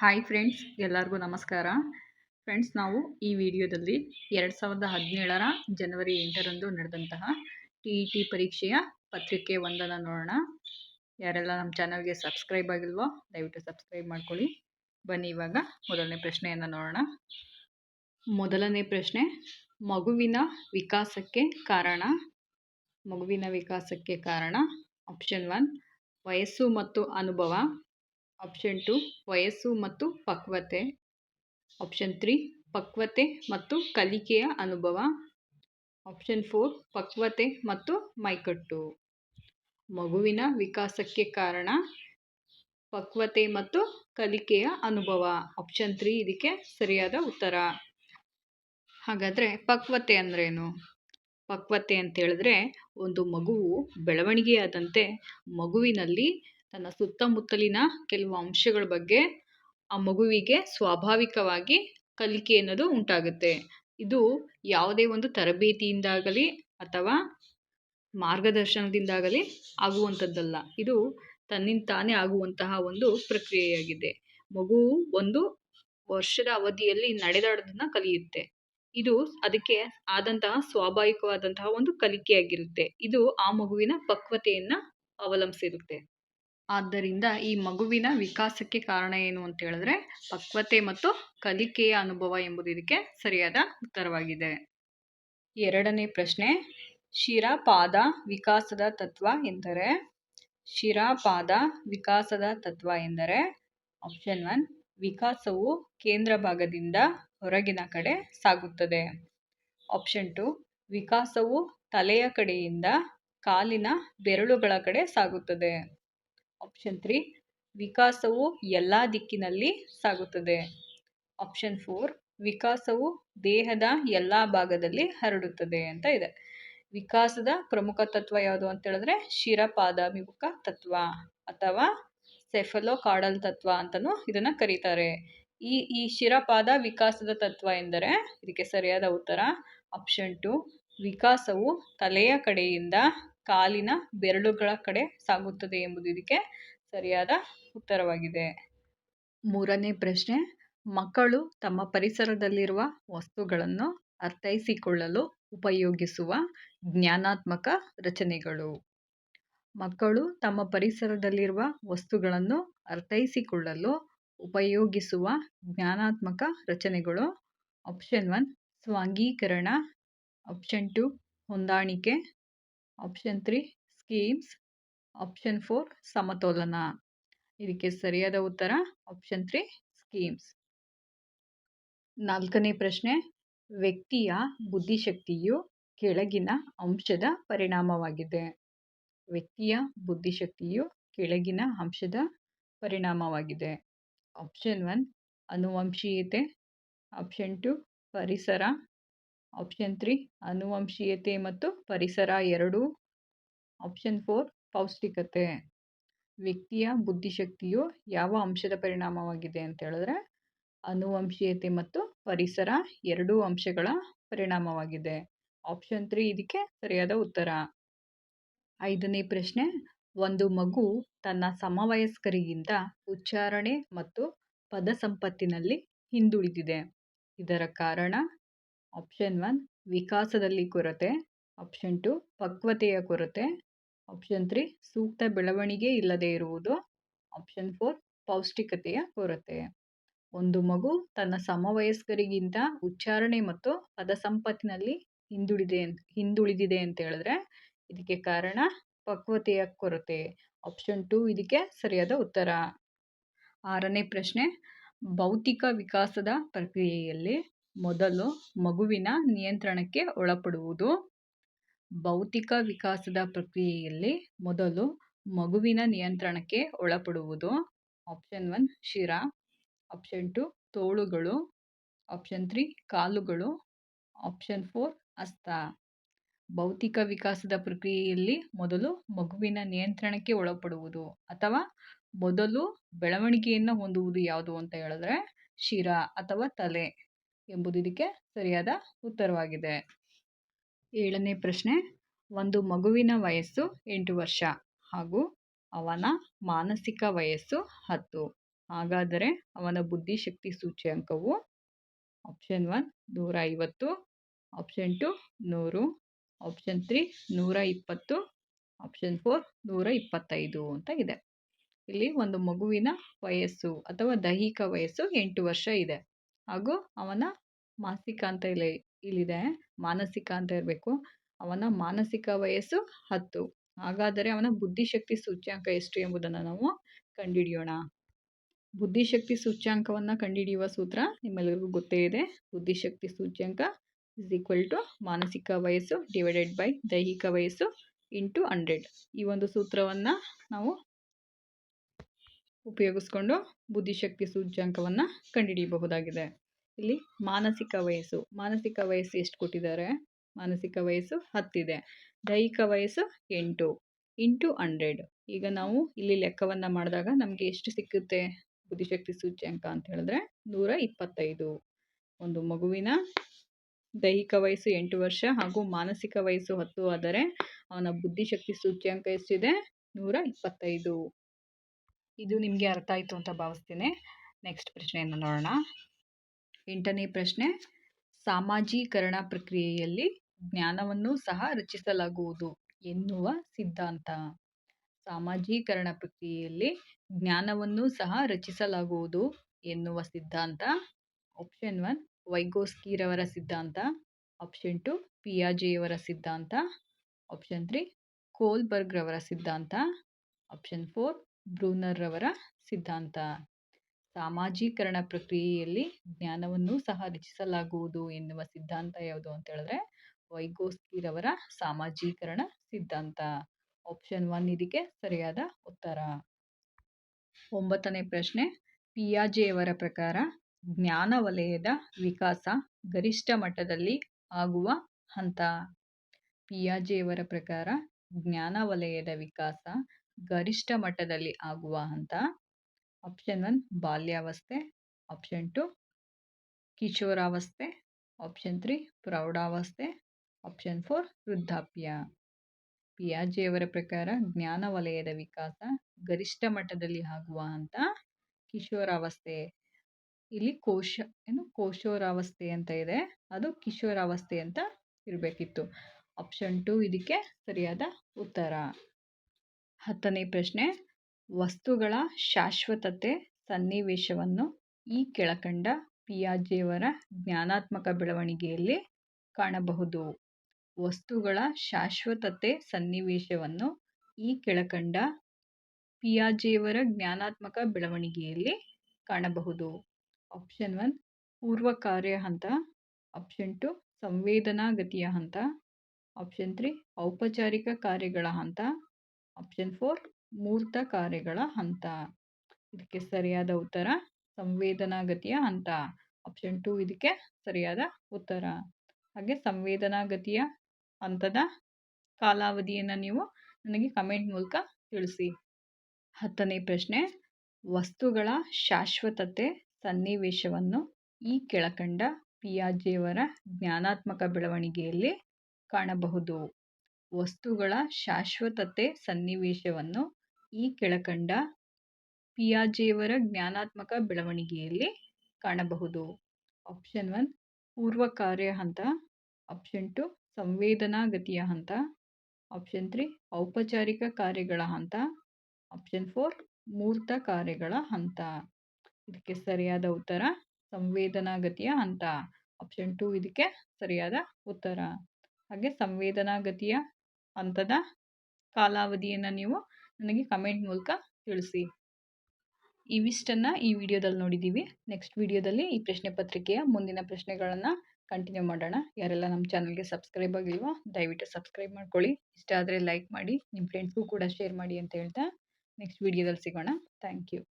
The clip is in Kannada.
ಹಾಯ್ ಫ್ರೆಂಡ್ಸ್ ಎಲ್ಲರಿಗೂ ನಮಸ್ಕಾರ. ಫ್ರೆಂಡ್ಸ್ ನಾವು ಈ ವಿಡಿಯೋದಲ್ಲಿ ಎರಡು ಸಾವಿರದ ಹದಿನೇಳರ ಜನವರಿ ಎಂಟರಂದು ನಡೆದಂತಹ ಟಿ ಇ ಟಿ ಪರೀಕ್ಷೆಯ ಪತ್ರಿಕೆ ಒಂದನ್ನು ನೋಡೋಣ. ಯಾರೆಲ್ಲ ನಮ್ಮ ಚಾನಲ್ಗೆ ಸಬ್ಸ್ಕ್ರೈಬ್ ಆಗಿಲ್ವೋ, ದಯವಿಟ್ಟು ಸಬ್ಸ್ಕ್ರೈಬ್ ಮಾಡ್ಕೊಳ್ಳಿ. ಬನ್ನಿ ಇವಾಗ ಮೊದಲನೇ ಪ್ರಶ್ನೆಯನ್ನು ನೋಡೋಣ. ಮೊದಲನೇ ಪ್ರಶ್ನೆ, ಮಗುವಿನ ವಿಕಾಸಕ್ಕೆ ಕಾರಣ? ಮಗುವಿನ ವಿಕಾಸಕ್ಕೆ ಕಾರಣ ಆಪ್ಷನ್ ಒನ್ ವಯಸ್ಸು ಮತ್ತು ಅನುಭವ. ಆಪ್ಷನ್ ಟು ವಯಸ್ಸು ಮತ್ತು ಪಕ್ವತೆ. ಆಪ್ಷನ್ ತ್ರೀ ಪಕ್ವತೆ ಮತ್ತು ಕಲಿಕೆಯ ಅನುಭವ. ಆಪ್ಷನ್ ಫೋರ್ ಪಕ್ವತೆ ಮತ್ತು ಮೈಕಟ್ಟು. ಮಗುವಿನ ವಿಕಾಸಕ್ಕೆ ಕಾರಣ, ಪಕ್ವತೆ ಮತ್ತು ಕಲಿಕೆಯ ಅನುಭವ. ಆಪ್ಷನ್ ತ್ರೀ ಇದಕ್ಕೆ ಸರಿಯಾದ ಉತ್ತರ. ಹಾಗಾದರೆ ಪಕ್ವತೆ ಅಂದ್ರೇನು? ಪಕ್ವತೆ ಅಂತ ಹೇಳಿದ್ರೆ ಒಂದು ಮಗುವು ಬೆಳವಣಿಗೆಯಾದಂತೆ ಮಗುವಿನಲ್ಲಿ ತನ್ನ ಸುತ್ತಮುತ್ತಲಿನ ಕೆಲವು ಅಂಶಗಳ ಬಗ್ಗೆ ಆ ಮಗುವಿಗೆ ಸ್ವಾಭಾವಿಕವಾಗಿ ಕಲಿಕೆ ಅನ್ನೋದು ಉಂಟಾಗುತ್ತೆ. ಇದು ಯಾವುದೇ ಒಂದು ತರಬೇತಿಯಿಂದಾಗಲಿ ಅಥವಾ ಮಾರ್ಗದರ್ಶನದಿಂದಾಗಲಿ ಆಗುವಂಥದ್ದಲ್ಲ. ಇದು ತನ್ನಿಂದ ತಾನೇ ಆಗುವಂತಹ ಒಂದು ಪ್ರಕ್ರಿಯೆಯಾಗಿದೆ. ಮಗು ಒಂದು ವರ್ಷದ ಅವಧಿಯಲ್ಲಿ ನಡೆದಾಡೋದನ್ನ ಕಲಿಯುತ್ತೆ. ಇದು ಅದಕ್ಕೆ ಆದಂತಹ ಸ್ವಾಭಾವಿಕವಾದಂತಹ ಒಂದು ಕಲಿಕೆಯಾಗಿರುತ್ತೆ. ಇದು ಆ ಮಗುವಿನ ಪಕ್ವತೆಯನ್ನು ಅವಲಂಬಿಸಿರುತ್ತೆ. ಆದ್ದರಿಂದ ಈ ಮಗುವಿನ ವಿಕಾಸಕ್ಕೆ ಕಾರಣ ಏನು ಅಂತ ಹೇಳಿದ್ರೆ ಪಕ್ವತೆ ಮತ್ತು ಕಲಿಕೆಯ ಅನುಭವ ಎಂಬುದು ಇದಕ್ಕೆ ಸರಿಯಾದ ಉತ್ತರವಾಗಿದೆ. ಎರಡನೇ ಪ್ರಶ್ನೆ, ಶಿರಾಪಾದ ವಿಕಾಸದ ತತ್ವ ಎಂದರೆ, ಶಿರಾಪಾದ ವಿಕಾಸದ ತತ್ವ ಎಂದರೆ ಆಪ್ಷನ್ ಒನ್ ವಿಕಾಸವು ಕೇಂದ್ರ ಭಾಗದಿಂದ ಹೊರಗಿನ ಕಡೆ ಸಾಗುತ್ತದೆ. ಆಪ್ಷನ್ ಟು ವಿಕಾಸವು ತಲೆಯ ಕಡೆಯಿಂದ ಕಾಲಿನ ಬೆರಳುಗಳ ಕಡೆ ಸಾಗುತ್ತದೆ. ಆಪ್ಷನ್ ತ್ರೀ ವಿಕಾಸವು ಎಲ್ಲ ದಿಕ್ಕಿನಲ್ಲಿ ಸಾಗುತ್ತದೆ. ಆಪ್ಷನ್ ಫೋರ್ ವಿಕಾಸವು ದೇಹದ ಎಲ್ಲ ಭಾಗದಲ್ಲಿ ಹರಡುತ್ತದೆ ಅಂತ ಇದೆ. ವಿಕಾಸದ ಪ್ರಮುಖ ತತ್ವ ಯಾವುದು ಅಂತ ಹೇಳಿದ್ರೆ ಶಿರಪಾದಾಭಿಮುಖ ತತ್ವ ಅಥವಾ ಸೆಫಲೋ ಕಾಡಲ್ ತತ್ವ ಅಂತಲೂ ಇದನ್ನು ಕರೀತಾರೆ. ಈ ಈ ಶಿರಪಾದ ವಿಕಾಸದ ತತ್ವ ಎಂದರೆ ಇದಕ್ಕೆ ಸರಿಯಾದ ಉತ್ತರ ಆಪ್ಷನ್ ಟು ವಿಕಾಸವು ತಲೆಯ ಕಡೆಯಿಂದ ಕಾಲಿನ ಬೆರಳುಗಳ ಕಡೆ ಸಾಗುತ್ತದೆ ಎಂಬುದು ಇದಕ್ಕೆ ಸರಿಯಾದ ಉತ್ತರವಾಗಿದೆ. ಮೂರನೇ ಪ್ರಶ್ನೆ, ಮಕ್ಕಳು ತಮ್ಮ ಪರಿಸರದಲ್ಲಿರುವ ವಸ್ತುಗಳನ್ನು ಅರ್ಥೈಸಿಕೊಳ್ಳಲು ಉಪಯೋಗಿಸುವ ಜ್ಞಾನಾತ್ಮಕ ರಚನೆಗಳು. ಮಕ್ಕಳು ತಮ್ಮ ಪರಿಸರದಲ್ಲಿರುವ ವಸ್ತುಗಳನ್ನು ಅರ್ಥೈಸಿಕೊಳ್ಳಲು ಉಪಯೋಗಿಸುವ ಜ್ಞಾನಾತ್ಮಕ ರಚನೆಗಳು ಆಪ್ಷನ್ ಒನ್, ಸ್ವಾಂಗೀಕರಣ, ಆಪ್ಷನ್ ಟು ಹೊಂದಾಣಿಕೆ option three schemes option four ಸಮತೋಲನ. ಇದಕ್ಕೆ ಸರಿಯಾದ ಉತ್ತರ ಆಪ್ಷನ್ ತ್ರೀ ಸ್ಕೀಮ್ಸ್ ನಾಲ್ಕನೇ ಪ್ರಶ್ನೆ, ವ್ಯಕ್ತಿಯ ಬುದ್ಧಿಶಕ್ತಿಯು ಕೆಳಗಿನ ಅಂಶದ ಪರಿಣಾಮವಾಗಿದೆ. ವ್ಯಕ್ತಿಯ ಬುದ್ಧಿಶಕ್ತಿಯು ಕೆಳಗಿನ ಅಂಶದ ಪರಿಣಾಮವಾಗಿದೆ. ಆಪ್ಷನ್ ಒನ್ ಅನುವಂಶೀಯತೆ ಆಪ್ಷನ್ ಟು ಪರಿಸರ. ಆಪ್ಷನ್ ತ್ರೀ ಅನುವಂಶೀಯತೆ ಮತ್ತು ಪರಿಸರ ಎರಡೂ. ಆಪ್ಷನ್ ಫೋರ್ ಪೌಷ್ಟಿಕತೆ. ವ್ಯಕ್ತಿಯ ಬುದ್ಧಿಶಕ್ತಿಯು ಯಾವ ಅಂಶದ ಪರಿಣಾಮವಾಗಿದೆ ಅಂತ ಹೇಳಿದ್ರೆ, ಅನುವಂಶೀಯತೆ ಮತ್ತು ಪರಿಸರ ಎರಡೂ ಅಂಶಗಳ ಪರಿಣಾಮವಾಗಿದೆ. ಆಪ್ಷನ್ ತ್ರೀ ಇದಕ್ಕೆ ಸರಿಯಾದ ಉತ್ತರ. ಐದನೇ ಪ್ರಶ್ನೆ, ಒಂದು ಮಗು ತನ್ನ ಸಮವಯಸ್ಕರಿಗಿಂತ ಉಚ್ಚಾರಣೆ ಮತ್ತು ಪದ ಸಂಪತ್ತಿನಲ್ಲಿ ಹಿಂದುಳಿದಿದೆ. ಇದರ ಕಾರಣ ಆಪ್ಷನ್ ಒನ್ ವಿಕಾಸದಲ್ಲಿ ಕೊರತೆ. ಆಪ್ಷನ್ ಟು ಪಕ್ವತೆಯ ಕೊರತೆ. ಆಪ್ಷನ್ ತ್ರೀ ಸೂಕ್ತ ಬೆಳವಣಿಗೆ ಇಲ್ಲದೆ ಇರುವುದು. ಆಪ್ಷನ್ ಫೋರ್ ಪೌಷ್ಟಿಕತೆಯ ಕೊರತೆ. ಒಂದು ಮಗು ತನ್ನ ಸಮವಯಸ್ಕರಿಗಿಂತ ಉಚ್ಚಾರಣೆ ಮತ್ತು ಪದ ಸಂಪತ್ತಿನಲ್ಲಿ ಹಿಂದುಳಿದೆ ಹಿಂದುಳಿದಿದೆ ಅಂತ ಹೇಳಿದ್ರೆ ಇದಕ್ಕೆ ಕಾರಣ ಪಕ್ವತೆಯ ಕೊರತೆ. ಆಪ್ಷನ್ ಟು ಇದಕ್ಕೆ ಸರಿಯಾದ ಉತ್ತರ. ಆರನೇ ಪ್ರಶ್ನೆ, ಭೌತಿಕ ವಿಕಾಸದ ಪ್ರಕ್ರಿಯೆಯಲ್ಲಿ ಮೊದಲು ಮಗುವಿನ ನಿಯಂತ್ರಣಕ್ಕೆ ಒಳಪಡುವುದು. ಭೌತಿಕ ವಿಕಾಸದ ಪ್ರಕ್ರಿಯೆಯಲ್ಲಿ ಮೊದಲು ಮಗುವಿನ ನಿಯಂತ್ರಣಕ್ಕೆ ಒಳಪಡುವುದು. ಆಪ್ಷನ್ ಒನ್ ಶಿರ. ಆಪ್ಷನ್ ಟು ತೋಳುಗಳು. ಆಪ್ಷನ್ ತ್ರೀ ಕಾಲುಗಳು. ಆಪ್ಷನ್ ಫೋರ್ ಅಸ್ತ. ಭೌತಿಕ ವಿಕಾಸದ ಪ್ರಕ್ರಿಯೆಯಲ್ಲಿ ಮೊದಲು ಮಗುವಿನ ನಿಯಂತ್ರಣಕ್ಕೆ ಒಳಪಡುವುದು ಅಥವಾ ಮೊದಲು ಬೆಳವಣಿಗೆಯನ್ನು ಹೊಂದುವುದು ಯಾವುದು ಅಂತ ಹೇಳಿದ್ರೆ ಶಿರ ಅಥವಾ ತಲೆ. ಎಂಬುದು ಇದಕ್ಕೆ ಸರಿಯಾದ ಉತ್ತರವಾಗಿದೆ. ಏಳನೇ ಪ್ರಶ್ನೆ, ಒಂದು ಮಗುವಿನ ವಯಸ್ಸು ಎಂಟು ವರ್ಷ ಹಾಗೂ ಅವನ ಮಾನಸಿಕ ವಯಸ್ಸು ಹತ್ತು. ಹಾಗಾದರೆ ಅವನ ಬುದ್ಧಿಶಕ್ತಿ ಸೂಚ್ಯಂಕವು ಆಪ್ಷನ್ ಒನ್ ನೂರ ಐವತ್ತು ಆಪ್ಷನ್ ಟು ನೂರು ಆಪ್ಷನ್ ತ್ರೀ ನೂರ ಇಪ್ಪತ್ತು ಆಪ್ಷನ್ ಫೋರ್ ನೂರ ಇಪ್ಪತ್ತೈದು ಅಂತ ಇದೆ. ಇಲ್ಲಿ ಒಂದು ಮಗುವಿನ ವಯಸ್ಸು ಅಥವಾ ದೈಹಿಕ ವಯಸ್ಸು ಎಂಟು ವರ್ಷ ಇದೆ ಹಾಗೂ ಅವನ ಮಾಸಿಕ ಅಂತ ಇಲ್ಲಿ ಇಲ್ಲಿದೆ. ಮಾನಸಿಕ ಅಂತ ಇರಬೇಕು. ಅವನ ಮಾನಸಿಕ ವಯಸ್ಸು ಹತ್ತು. ಹಾಗಾದರೆ ಅವನ ಬುದ್ಧಿಶಕ್ತಿ ಸೂಚ್ಯಾಂಕ ಎಷ್ಟು ಎಂಬುದನ್ನು ನಾವು ಕಂಡುಹಿಡಿಯೋಣ ಬುದ್ಧಿಶಕ್ತಿ ಸೂಚ್ಯಾಂಕವನ್ನು ಕಂಡುಹಿಡಿಯುವ ಸೂತ್ರ ನಿಮ್ಮೆಲ್ಲರಿಗೂ ಗೊತ್ತೇ ಇದೆ. ಬುದ್ಧಿಶಕ್ತಿ ಸೂಚ್ಯಾಂಕ ಇಸ್ ಈಕ್ವಲ್ ಟು ಮಾನಸಿಕ ವಯಸ್ಸು ಡಿವೈಡೆಡ್ ಬೈ ದೈಹಿಕ ವಯಸ್ಸು ಇಂಟು ಹಂಡ್ರೆಡ್ ಈ ಒಂದು ಸೂತ್ರವನ್ನು ನಾವು ಉಪಯೋಗಿಸ್ಕೊಂಡು ಬುದ್ಧಿಶಕ್ತಿ ಸೂಚ್ಯಾಂಕವನ್ನು ಕಂಡುಹಿಡಿಯಬಹುದಾಗಿದೆ ಇಲ್ಲಿ ಮಾನಸಿಕ ವಯಸ್ಸು. ಮಾನಸಿಕ ವಯಸ್ಸು ಎಷ್ಟು ಕೊಟ್ಟಿದ್ದಾರೆ? ಮಾನಸಿಕ ವಯಸ್ಸು ಹತ್ತಿದೆ ದೈಹಿಕ ವಯಸ್ಸು ಎಂಟು. Into hundred. ಈಗ ನಾವು ಇಲ್ಲಿ ಲೆಕ್ಕವನ್ನು ಮಾಡಿದಾಗ ನಮಗೆ ಎಷ್ಟು ಸಿಕ್ಕುತ್ತೆ? ಬುದ್ಧಿಶಕ್ತಿ ಸೂಚ್ಯಂಕ ಅಂತ ಹೇಳಿದ್ರೆ ನೂರ ಇಪ್ಪತ್ತೈದು. ಒಂದು ಮಗುವಿನ ದೈಹಿಕ ವಯಸ್ಸು ಎಂಟು ವರ್ಷ ಹಾಗೂ ಮಾನಸಿಕ ವಯಸ್ಸು ಹತ್ತು ಆದರೆ ಅವನ ಬುದ್ಧಿಶಕ್ತಿ ಸೂಚ್ಯಂಕ ಎಷ್ಟಿದೆ? ನೂರ ಇಪ್ಪತ್ತೈದು. ಇದು ನಿಮಗೆ ಅರ್ಥ ಆಯಿತು ಅಂತ ಭಾವಿಸ್ತೀನಿ. ನೆಕ್ಸ್ಟ್ ಪ್ರಶ್ನೆಯನ್ನು ನೋಡೋಣ. ಎಂಟನೇ ಪ್ರಶ್ನೆ, ಸಾಮಾಜೀಕರಣ ಪ್ರಕ್ರಿಯೆಯಲ್ಲಿ ಜ್ಞಾನವನ್ನು ಸಹ ರಚಿಸಲಾಗುವುದು ಎನ್ನುವ ಸಿದ್ಧಾಂತ. ಸಾಮಾಜೀಕರಣ ಪ್ರಕ್ರಿಯೆಯಲ್ಲಿ ಜ್ಞಾನವನ್ನು ಸಹ ರಚಿಸಲಾಗುವುದು ಎನ್ನುವ ಸಿದ್ಧಾಂತ. ಆಪ್ಷನ್ ಒನ್ ವೈಗೋಸ್ಕಿರವರ ಸಿದ್ಧಾಂತ. ಆಪ್ಷನ್ ಟು ಪಿಯಾಜೆಯವರ ಸಿದ್ಧಾಂತ. ಆಪ್ಷನ್ ತ್ರೀ ಕೋಲ್ಬರ್ಗ್ರವರ ಸಿದ್ಧಾಂತ. ಆಪ್ಷನ್ ಫೋರ್ ಬ್ರೂನರ್ರವರ ಸಿದ್ಧಾಂತ. ಸಾಮಾಜೀಕರಣ ಪ್ರಕ್ರಿಯೆಯಲ್ಲಿ ಜ್ಞಾನವನ್ನು ಸಹ ರಚಿಸಲಾಗುವುದು ಎನ್ನುವ ಸಿದ್ಧಾಂತ ಯಾವುದು ಅಂತ ಹೇಳಿದ್ರೆ ವೈಗೋಸ್ಕಿರವರ ಸಾಮಾಜೀಕರಣ ಸಿದ್ಧಾಂತ. ಆಪ್ಷನ್ ಒನ್ ಇದಕ್ಕೆ ಸರಿಯಾದ ಉತ್ತರ. ಒಂಬತ್ತನೇ ಪ್ರಶ್ನೆ, ಪಿಯಾಜೆಯವರ ಪ್ರಕಾರ ಜ್ಞಾನ ವಲಯದ ವಿಕಾಸ ಗರಿಷ್ಠ ಮಟ್ಟದಲ್ಲಿ ಆಗುವ ಹಂತ? ಪಿಯಾಜೆಯವರ ಪ್ರಕಾರ ಜ್ಞಾನ ವಲಯದ ವಿಕಾಸ ಗರಿಷ್ಠ ಮಟ್ಟದಲ್ಲಿ ಆಗುವ ಹಂತ. ಆಪ್ಷನ್ ಒನ್ ಬಾಲ್ಯಾವಸ್ಥೆ. ಆಪ್ಷನ್ ಟು ಕಿಶೋರಾವಸ್ಥೆ. ಆಪ್ಷನ್ ತ್ರೀ ಪ್ರೌಢಾವಸ್ಥೆ. ಆಪ್ಷನ್ ಫೋರ್ ವೃದ್ಧಾಪ್ಯ. ಪಿಯಾಜಿಯವರ ಪ್ರಕಾರ ಜ್ಞಾನ ವಲಯದ ವಿಕಾಸ, ಗರಿಷ್ಠ ಮಟ್ಟದಲ್ಲಿ ಆಗುವ ಹಂತ ಕಿಶೋರಾವಸ್ಥೆ. ಇಲ್ಲಿ ಕೋಶ, ಏನು ಕೋಶೋರಾವಸ್ಥೆ ಅಂತ ಇದೆ. ಅದು ಕಿಶೋರಾವಸ್ಥೆ ಅಂತ ಇರಬೇಕಿತ್ತು. ಆಪ್ಷನ್ ಟು ಇದಕ್ಕೆ ಸರಿಯಾದ ಉತ್ತರ. ಹತ್ತನೇ ಪ್ರಶ್ನೆ. ವಸ್ತುಗಳ ಶಾಶ್ವತತೆ ಸನ್ನಿವೇಶವನ್ನು ಈ ಕೆಳಕಂಡ ಪಿಯಾಜೆಯವರ ಜ್ಞಾನಾತ್ಮಕ ಬೆಳವಣಿಗೆಯಲ್ಲಿ ಕಾಣಬಹುದು. ವಸ್ತುಗಳ ಶಾಶ್ವತತೆ ಸನ್ನಿವೇಶವನ್ನು ಈ ಕೆಳಕಂಡ ಪಿಯಾಜೆಯವರ ಜ್ಞಾನಾತ್ಮಕ ಬೆಳವಣಿಗೆಯಲ್ಲಿ ಕಾಣಬಹುದು. ಆಪ್ಷನ್ ಒನ್, ಪೂರ್ವ ಕಾರ್ಯ ಹಂತ. ಆಪ್ಷನ್ ಟು ಸಂವೇದನಾಗತಿಯ ಹಂತ. ಆಪ್ಷನ್ ತ್ರೀ, ಔಪಚಾರಿಕ ಕಾರ್ಯಗಳ ಹಂತ. ಆಪ್ಷನ್ ಫೋರ್ ಮೂರ್ತ ಕಾರ್ಯಗಳ ಹಂತ. ಇದಕ್ಕೆ ಸರಿಯಾದ ಉತ್ತರ, ಸಂವೇದನಾಗತಿಯ ಹಂತ. ಆಪ್ಷನ್ ಟು ಇದಕ್ಕೆ ಸರಿಯಾದ ಉತ್ತರ. ಹಾಗೆ ಸಂವೇದನಾಗತಿಯ ಹಂತದ ಕಾಲಾವಧಿಯನ್ನು ನೀವು ನನಗೆ ಕಮೆಂಟ್ ಮೂಲಕ ತಿಳಿಸಿ. ಹತ್ತನೇ ಪ್ರಶ್ನೆ, ವಸ್ತುಗಳ ಶಾಶ್ವತತೆ ಸನ್ನಿವೇಶವನ್ನು ಈ ಕೆಳಕಂಡ ಪಿಯಾಜೆಯವರ ಜ್ಞಾನಾತ್ಮಕ ಬೆಳವಣಿಗೆಯಲ್ಲಿ ಕಾಣಬಹುದು. ವಸ್ತುಗಳ ಶಾಶ್ವತತೆ ಸನ್ನಿವೇಶವನ್ನು ಈ ಕೆಳಕಂಡ ಪಿಯಾಜೆಯವರ ಜ್ಞಾನಾತ್ಮಕ ಬೆಳವಣಿಗೆಯಲ್ಲಿ ಕಾಣಬಹುದು. ಆಪ್ಷನ್ ಒನ್ ಪೂರ್ವ ಕಾರ್ಯ ಹಂತ. ಆಪ್ಷನ್ ಟು ಸಂವೇದನಾಗತಿಯ ಹಂತ. ಆಪ್ಷನ್ ತ್ರೀ ಔಪಚಾರಿಕ ಕಾರ್ಯಗಳ ಹಂತ. ಆಪ್ಷನ್ ಫೋರ್ ಮೂರ್ತ ಕಾರ್ಯಗಳ ಹಂತ. ಇದಕ್ಕೆ ಸರಿಯಾದ ಉತ್ತರ ಸಂವೇದನಾಗತಿಯ ಹಂತ. ಆಪ್ಷನ್ ಟು ಇದಕ್ಕೆ ಸರಿಯಾದ ಉತ್ತರ. ಹಾಗೆ ಸಂವೇದನಾಗತಿಯ ಹಂತದ ಕಾಲಾವಧಿಯನ್ನು ನೀವು ನನಗೆ ಕಮೆಂಟ್ ಮೂಲಕ ತಿಳಿಸಿ. ಇವಿಷ್ಟನ್ನು ಈ ವಿಡಿಯೋದಲ್ಲಿ ನೋಡಿದ್ದೀವಿ. ನೆಕ್ಸ್ಟ್ ವಿಡಿಯೋದಲ್ಲಿ ಈ ಪ್ರಶ್ನೆ ಪತ್ರಿಕೆಯ ಮುಂದಿನ ಪ್ರಶ್ನೆಗಳನ್ನು ಕಂಟಿನ್ಯೂ ಮಾಡೋಣ. ಯಾರೆಲ್ಲ ನಮ್ಮ ಚಾನಲ್ಗೆ ಸಬ್ಸ್ಕ್ರೈಬ್ ಆಗಿಲ್ವೋ, ದಯವಿಟ್ಟು ಸಬ್ಸ್ಕ್ರೈಬ್ ಮಾಡ್ಕೊಳ್ಳಿ. ಇಷ್ಟ ಆದರೆ ಲೈಕ್ ಮಾಡಿ ನಿಮ್ಮ ಫ್ರೆಂಡ್ಸ್ಗೂ ಕೂಡ ಶೇರ್ ಮಾಡಿ ಅಂತ ಹೇಳ್ತಾ ನೆಕ್ಸ್ಟ್ ವಿಡಿಯೋದಲ್ಲಿ ಸಿಗೋಣ. Thank you